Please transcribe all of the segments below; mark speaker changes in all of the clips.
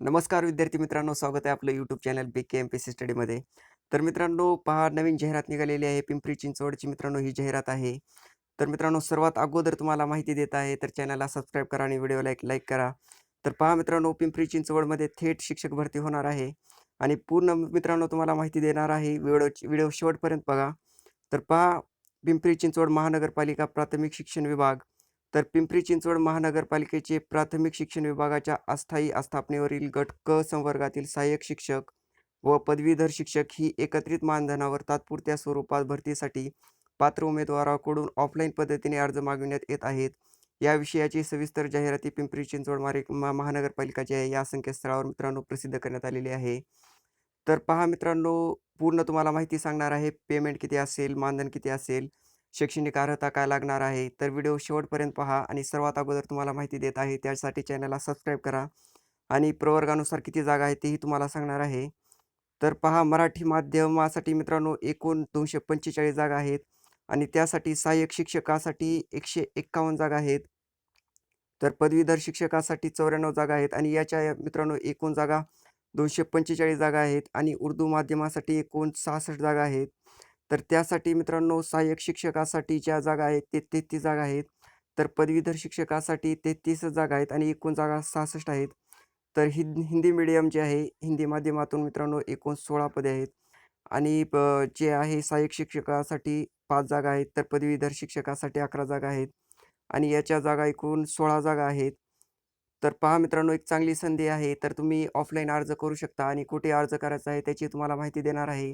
Speaker 1: नमस्कार विद्यार्थी मित्रांनो, स्वागत आहे आपलं YouTube channel B K M P C स्टडीमध्ये. तर मित्रांनो पहा नवीन जाहिरात निघालेली आहे. पिंपरी चिंचवडची मित्रांनो ही जाहिरात आहे. तर मित्रांनो सर्वात अगोदर तुम्हाला माहिती देत आहे, तर चॅनलला सबस्क्राईब करा आणि व्हिडिओला एक लाईक करा. तर पहा मित्रांनो पिंपरी चिंचवडमध्ये थेट शिक्षक भरती होणार आहे आणि पूर्ण मित्रांनो तुम्हाला माहिती देणार आहे. व्हिडिओ व्हिडिओ शेवटपर्यंत बघा. तर पहा पिंपरी चिंचवड महानगरपालिका प्राथमिक शिक्षण विभाग तर पिंपरी चिंचवड महानगरपालिकेचे प्राथमिक शिक्षण विभागाच्या अस्थायी आस्थापनेवरील गट क संवर्गातील सहाय्यक शिक्षक व पदवीधर शिक्षक ही एकत्रित मानधनावर तात्पुरत्या स्वरूपात भरतीसाठी पात्र उमेदवाराकडून ऑफलाईन पद्धतीने अर्ज मागविण्यात येत आहेत. या विषयाची सविस्तर जाहिराती पिंपरी चिंचवड मारे मा महानगरपालिकाची आहे या संकेतस्थळावर मित्रांनो प्रसिद्ध करण्यात आलेली आहे. तर पहा मित्रांनो पूर्ण तुम्हाला माहिती सांगणार आहे. पेमेंट किती असेल, मानधन किती असेल, शैक्षणिक अर्हता काय लागणार आहे. तर व्हिडिओ शेवटपर्यंत पहा आणि सर्वात अगोदर तुम्हाला माहिती देत आहे. त्यासाठी चॅनलला सबस्क्राईब करा आणि प्रवर्गानुसार किती जागा आहे तेही तुम्हाला सांगणार आहे. तर पहा मराठी माध्यमासाठी मित्रांनो एकूण 245 जागा आहेत आणि त्यासाठी सहाय्यक शिक्षकासाठी 151 जागा आहेत. तर पदवीधर शिक्षकासाठी 94 जागा आहेत आणि याच्या मित्रांनो एकूण जागा 245 जागा आहेत आणि उर्दू माध्यमासाठी एकूण 66 जागा आहेत. तर त्यासाठी मित्रांनो सहाय्यक शिक्षकासाठी ज्या जागा आहेत ते 33 जागा आहेत. तर पदवीधर शिक्षकासाठी 33 जागा आहेत आणि एकूण जागा 66 आहेत. तर हिंद हिंदी मीडियम जे आहे, हिंदी माध्यमातून मित्रांनो एकूण 16 पदे आहेत आणि प जे आहे सहाय्यक शिक्षकासाठी पाच जागा आहेत. तर पदवीधर शिक्षकासाठी 11 जागा आहेत आणि याच्या जागा एकूण 16 जागा आहेत. तर पहा मित्रांनो एक चांगली संधी आहे. तर तुम्ही ऑफलाईन अर्ज करू शकता आणि कुठे अर्ज करायचा आहे त्याची तुम्हाला माहिती देणार आहे.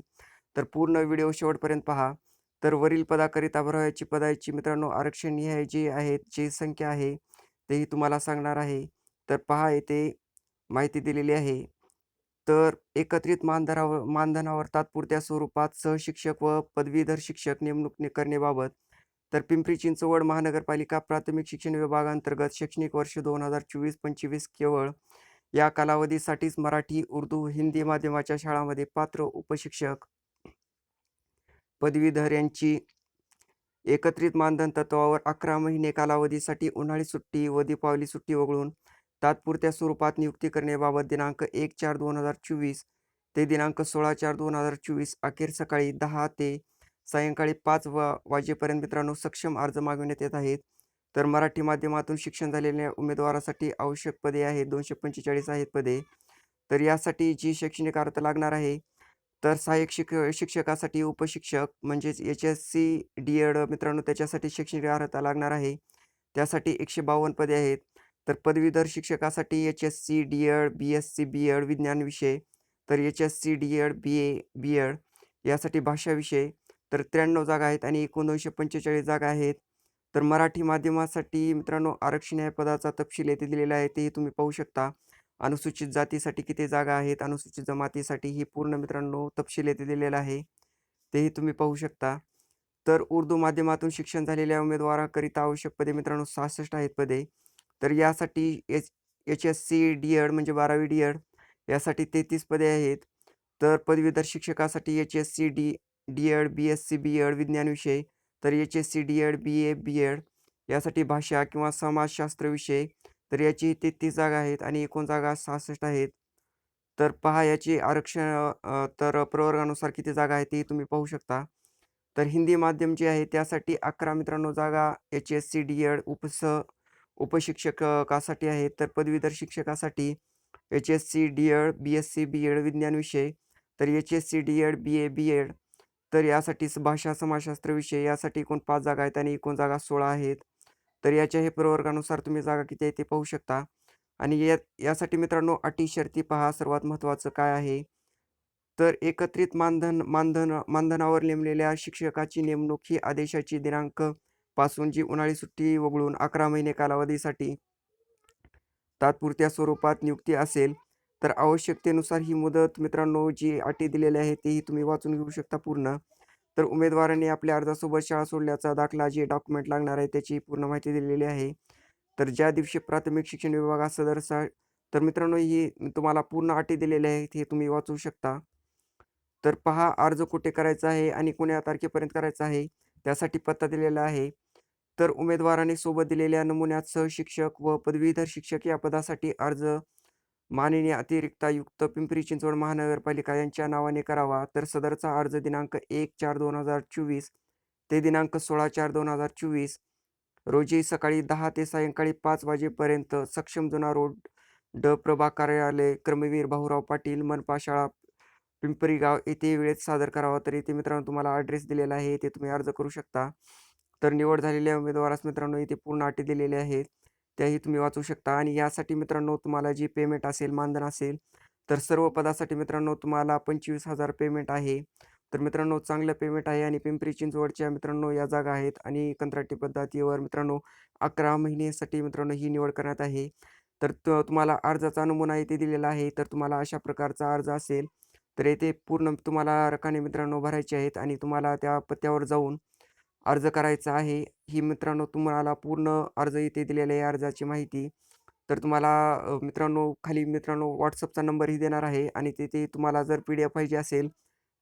Speaker 1: तर पूर्ण व्हिडिओ शेवटपर्यंत पहा. तर वरील पदाकरिता भरावयाची पदाची मित्रांनो आरक्षण हे जे आहेत जे संख्या आहे तेही तुम्हाला सांगणार आहे. तर पहा येथे माहिती दिलेली आहे. तर एकत्रित मानधनावर मानधनावर तात्पुरत्या स्वरूपात सहशिक्षक व पदवीधर शिक्षक नेमणूक करण्याबाबत तर पिंपरी चिंचवड महानगरपालिका प्राथमिक शिक्षण विभागांतर्गत शैक्षणिक वर्ष 2024-25 केवळ या कालावधीसाठीच मराठी, उर्दू, हिंदी माध्यमाच्या शाळांमध्ये पात्र उपशिक्षक पदवीधर यांची एकत्रित मानधन तत्त्वावर 11 महिने कालावधीसाठी उन्हाळी सुट्टी व दीपावली सुट्टी वगळून तात्पुरत्या स्वरूपात नियुक्ती करण्याबाबत दिनांक 1/4/2024 ते दिनांक 16/4/2024 अखेर सकाळी दहा ते सायंकाळी पाच वा वाजेपर्यंत मित्रांनो सक्षम अर्ज मागविण्यात येत आहेत. तर मराठी माध्यमातून शिक्षण झालेल्या उमेदवारासाठी आवश्यक पदे आहेत 245 आहेत पदे. तर यासाठी जी शैक्षणिक अर्थ लागणार आहे, तर सहाय्यक शिक शिक्षकासाठी उपशिक्षक म्हणजेच एच-एस-सी, डी-एड मित्रांनो त्याच्यासाठी शैक्षणिक अर्हता लागणार आहे. त्यासाठी 152 पदे आहेत. तर पदवीधर शिक्षकासाठी HSC, D Ed, B S C B Ed विज्ञान विषय, तर एच-एस-सी, डी-एड, बी-ए, बी-एड यासाठी भाषा विषय तर 93 जागा आहेत आणि एकूण 245 जागा आहेत. तर मराठी माध्यमासाठी मित्रांनो आरक्षण या पदाचा तपशील येथे दिलेला आहे तेही तुम्ही पाहू शकता. अनुसूचित जातीसाठी किती जागा आहेत, अनुसूचित जमातीसाठी ही पूर्ण मित्रांनो तपशील येथे दिलेला आहे. तेही तुम्ही पाहू शकता. तर उर्दू माध्यमातून शिक्षण झालेल्या उमेदवाराकरिता आवश्यक पदे मित्रांनो 66 आहेत पदे. तर यासाठी एच एच-एस-सी, डी-एड म्हणजे 12वी डी-एड यासाठी 33 पदे आहेत. तर पदवीधर शिक्षकासाठी HSC, D D Ed, B S C B Ed विज्ञान विषय, तर एच-एस-सी, डी-एड, बी-ए, बी-एड यासाठी भाषा किंवा समाजशास्त्र विषय, तर याची 33 जागा आहेत आणि एकूण जागा 66 आहेत. तर पहा याची आरक्षण तर प्रवर्गानुसार किती जागा आहेत ती तुम्ही पाहू शकता. तर हिंदी माध्यम जे आहे त्यासाठी 11 मित्रांनो जागा एच-एस-सी, डी-एड उपस उपशिक्षकासाठी आहेत. तर पदवीधर शिक्षकासाठी HSC, D Ed, B S C B Ed विज्ञान विषय, तर एच-एस-सी, डी-एड, बी-ए, बी-एड तर यासाठी भाषा समाजशास्त्र विषय यासाठी एकूण पाच जागा आहेत आणि एकूण जागा 16 आहेत. तर याच्या हे प्रवर्गानुसार तुम्ही जागा किती आहे ते पाहू शकता आणि या यासाठी मित्रांनो अटी शर्ती पहा सर्वात महत्त्वाचं काय आहे. तर एकत्रित मानधन मानधन मानधनावर नेमलेल्या शिक्षकाची नेमणूक ही आदेशाची दिनांकपासून जी उन्हाळी सुट्टी वगळून 11 महिने कालावधीसाठी तात्पुरत्या स्वरूपात नियुक्ती असेल. तर आवश्यकतेनुसार ही मुदत मित्रांनो जी अटी दिलेल्या आहे तेही तुम्ही वाचून घेऊ शकता पूर्ण. तर उमेदवारांनी आपल्या अर्जासोबत शाळा सोडल्याचा दाखला, जे डॉक्युमेंट लागणार आहे त्याची पूर्ण माहिती दिलेली आहे. तर ज्या दिवशी प्राथमिक शिक्षण विभागात सदर सा तर मित्रांनो ही तुम्हाला पूर्ण अटी दिलेल्या आहेत हे तुम्ही वाचू शकता. तर पहा अर्ज कुठे करायचा आहे आणि कोण्या तारखेपर्यंत करायचा आहे त्यासाठी पत्ता दिलेला आहे. तर उमेदवाराने सोबत दिलेल्या नमुन्यात सहशिक्षक व पदवीधर शिक्षक या पदासाठी अर्ज माननीय अतिरिक्त आयुक्त पिंपरी चिंचवड महानगरपालिका यांच्या नावाने करावा. तर सदरचा अर्ज दिनांक एक चार दोन हजार चोवीस ते दिनांक सोळा चार दोन हजार चोवीस रोजी सकाळी दहा ते सायंकाळी पाच वाजेपर्यंत सक्षम जुना रोड ड प्रभा कार्यालय क्रमवीर भाऊराव पाटील मनपा शाळा पिंपरी गाव येथे वेळेत सादर करावा. तर इथे मित्रांनो तुम्हाला ॲड्रेस दिलेला आहे येथे तुम्ही अर्ज करू शकता. तर निवड झालेल्या उमेदवारास मित्रांनो इथे पूर्ण अटी दिलेल्या आहेत. त्याही तुम्ही वाचू शकता. आणि यासाठी मित्रांनो तुम्हाला जी पेमेंट असेल मानधन असेल तर सर्व पदासाठी मित्रांनो तुम्हाला पंचवीस हजार पेमेंट आहे. तर मित्रांनो चांगलं पेमेंट आहे आणि पिंपरी चिंचवडच्या मित्रांनो या जागा आहेत आणि कंत्राटी पद्धतीवर मित्रांनो अकरा महिन्यासाठी मित्रांनो ही निवड करण्यात आहे. तर त तुम्हाला अर्जाचा नमुना इथे दिलेला आहे. तर तुम्हाला अशा प्रकारचा अर्ज असेल तर येथे पूर्ण तुम्हाला रकाने मित्रांनो भरायचे आहेत आणि तुम्हाला त्या पत्त्यावर जाऊन अर्ज करायचा आहे. ही मित्रांनो तुम्हाला पूर्ण अर्ज इथे दिलेला आहे अर्जाची माहिती. तर तुम्हाला मित्रांनो खाली मित्रांनो व्हॉट्सअपचा नंबरही देणार आहे आणि तिथे तुम्हाला जर पी डी एफ पाहिजे असेल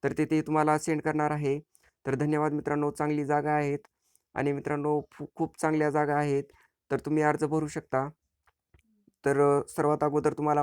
Speaker 1: तर तिथे तुम्हाला सेंड करणार आहे. तर धन्यवाद मित्रांनो चांगली जागा आहेत आणि मित्रांनो खूप चांगल्या जागा आहेत. तर तुम्ही अर्ज भरू शकता. तर सर्वात अगोदर तुम्हाला